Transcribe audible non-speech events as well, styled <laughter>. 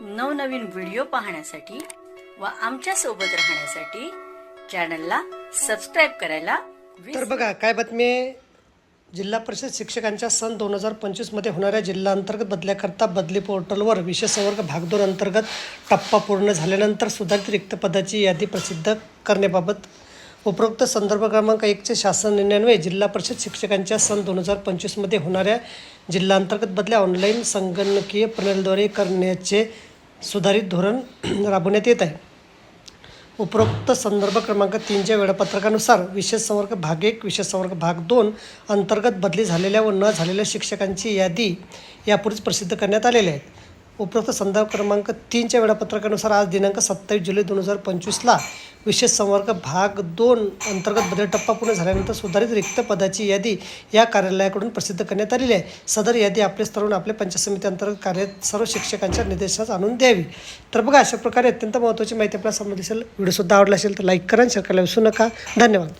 नवनवीन व्हिडिओ पाहण्यासाठी व आमच्यासोबत राहण्यासाठी चॅनलला सबस्क्राईब करायला तर बघा काय बातमी आहे? जिल्हा परिषद शिक्षकांच्या सन दोन हजार पंचवीसमध्ये होणाऱ्या जिल्हा अंतर्गत बदल्याकरता बदली पोर्टलवर विशेष संवर्ग भाग दोन अंतर्गत टप्पा पूर्ण झाल्यानंतर सुधारित रिक्त पदाची यादी प्रसिद्ध करण्याबाबत उपरोक्त संदर्भ क्रमांक एकचे शासन निर्णयान्वये जिल्हा परिषद शिक्षकांच्या सन दोन हजार पंचवीसमध्ये होणाऱ्या जिल्हा अंतर्गत बदल्या ऑनलाईन संगणकीय प्रणालीद्वारे करण्याचे सुधारित धोरण <clears throat> राबवण्यात येत आहे. उपरोक्त संदर्भ क्रमांक तीनच्या वेळापत्रकानुसार विशेष संवर्ग भाग एक विशेष संवर्ग भाग दोन अंतर्गत बदली झालेल्या व न झालेल्या शिक्षकांची यादी यापूर्वीच प्रसिद्ध करण्यात आलेली आहे. उपरोक्त संदर्भ क्रमांक तीनच्या वेळापत्रकानुसार आज दिनांक सत्तावीस जुलै दोन हजार पंचवीसला विशेष संवर्ग भाग दोन अंतर्गत बदल टप्पा पूर्ण झाल्यानंतर सुधारित रिक्त पदाची यादी या कार्यालयाकडून प्रसिद्ध करण्यात आलेली आहे. सदर यादी आपले स्तरून आपल्या पंचायत समिती अंतर्गत कार्यरत सर्व शिक्षकांच्या निर्देशास आणून द्यावी. तर बघा अशा प्रकारे अत्यंत महत्त्वाची माहिती आपल्याला समोर दिसेल. व्हिडिओसुद्धा आवडला असेल तर लाईक करा शेअर करायला विसरू नका. धन्यवाद.